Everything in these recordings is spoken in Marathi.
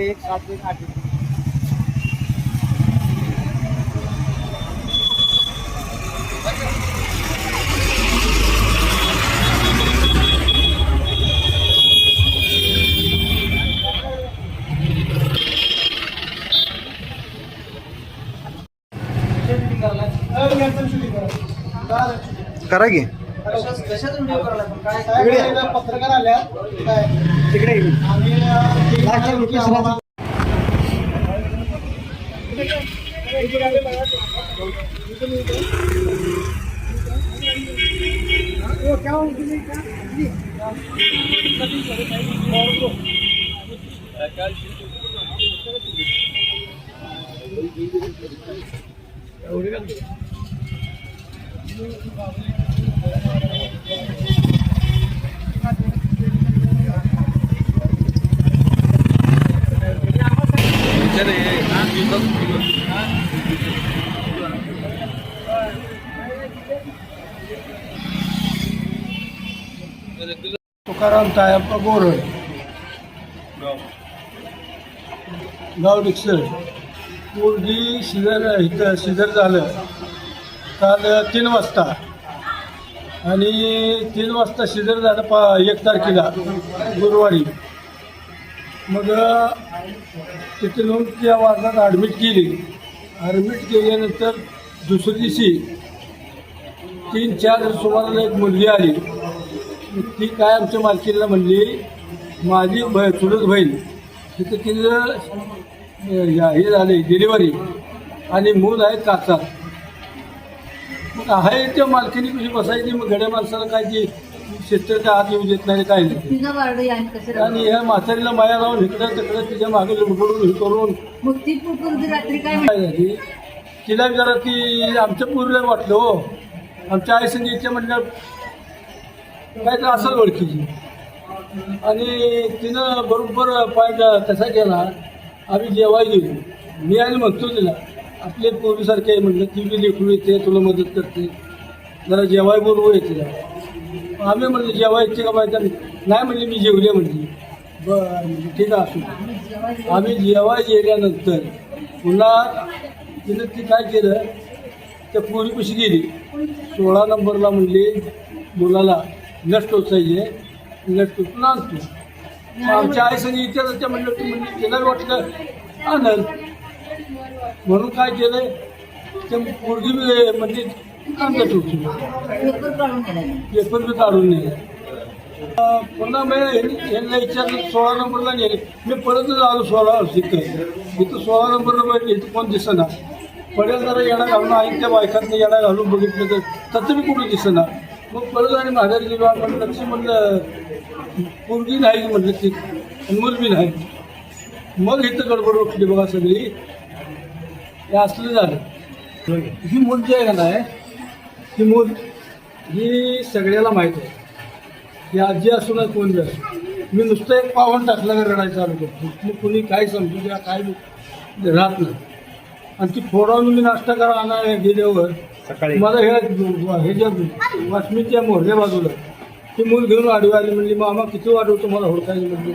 एक सात एक आठ करा की. करायला काय पत्रकार आल्या काय तिकडे तुकाराम तायप्पा बोरड गाव डिक्सर पूर्वी शिजर इथं शिजर झालं. काल तीन वाजता. आणि तीन वाजता शिजर झालं पा एक तारखेला गुरुवारी. मग तिथे नेऊन त्या वार्डात ॲडमिट केली. ॲडमिट केल्यानंतर दुसऱ्या दिवशी तीन चार सुमाराला एक मुलगी आली. ती काय आमच्या मालकीला म्हणली माझी ब चुलत बहीण. तिथं तिचं हे झाले डिलिव्हरी आणि मूल आहे काचात मग आहे त्या मालकीने कशी बसायची? मग गड्या माणसाला काय ती शेतकऱ्याच्या हात येऊ देत नाही काय नाही. आणि ह्या म्हातारीला माया लावून इकडं तिकडं तिच्यामागे लुडबुडून हे करून. मग ती पुपूर रात्री काय झाली? तिला जरा ती आमच्या पूर्वीला वाटलं हो. आमच्या आई संगीतच्या म्हणलं काय तर असेल ओळखीची. आणि तिनं बरोबर पॉईंट कसा केला? आम्ही जेवायला गेलो मी आणि म्हणतो तिला आपले पूर्वीसारखे आहे म्हणलं ती बी लेखू येते तुला मदत करते. जरा जेवाय बोलवू येते तिला आम्ही म्हणलं जेवाय येते का माहिती नाही. म्हणली मी जेवले म्हणली. बरं ठीक आहे असू आम्ही जेवाय गेल्यानंतर पुन्हा तिनं ती काय केलं त्या पोरीपाशी गेली. सोळा नंबरला म्हणली मुलाला नष्ट होत नष्ट होतून आणतो. आमच्या आई संग इथे त्या म्हणलं की म्हणजे तिला वाटलं आणल म्हणून काय केलं ते पोरगी बी म्हणजे आणलं टोचून पेपर गेला बी काढून नेले. पुन्हा मी यांना विचारलं सोळा नंबरला नेले. मी परत आलो सोळा इथं इथं सोळा नंबरला बघितलं इथं कोण दिसेना. पडेल जरा येणा घालून आई त्या बायकातनं येणा घालून बघितलं तर तसं मी कुठे दिसेना. मग परत आणि माघारी गेलो आपण लक्ष म्हणलं पोरगी नाही म्हटलं ती आणि मुलगी नाही. मग इथं गडबड उठली बघा सगळी. हे असलं झालं. ही मूल जी आहे का नाही ही मूल ही सगळ्याला माहीत आहे. ही आजी असू ना कोण बी असू मी नुसतं एक पावन टाकलं का रडायला चालू करतो. मग कुणी काय समजू द्या काय राहत नाही. आणि ती फोडावून मी नाश्ता करा आणा गेल्यावर सकाळी. मला हे हे ज्या वासमीच्या मोहऱ्या बाजूला ती मूल घेऊन आडवी आली म्हणली मामा किती वाढवतो मला हुडकायला? म्हणली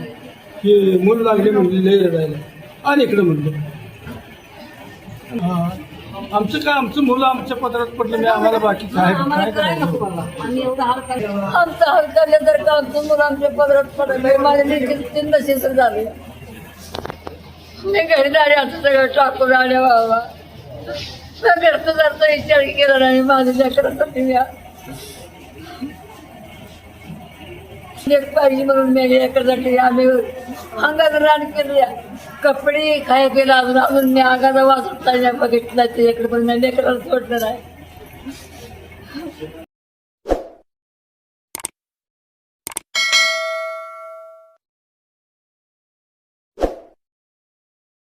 की मूल लागले म्हणली लय रडायला. आणि इकडे म्हणलं हा. आमचं काय आमचं मुलं आमच्या पदरात पडलं नाही आम्हाला बाकी काय आमचा हाल केलं तर का आमचं मुलं आमच्या पदरात पडलं? माझे देखील तीन नशेच झाले. मी घरी झाले आता सगळं टाकून आले बाबा. घरचं जरचा विचार केला नाही माझ्या लेकरासाठी मी. एक पाहिजे म्हणून मी लेकरासाठी आम्ही अंगात रान केली. कपडे खाय केला अजून अजून मी अंगाचा वास उठला नाही बघितला त्याच्याकडे पण मी लेकराला सोडलं नाही.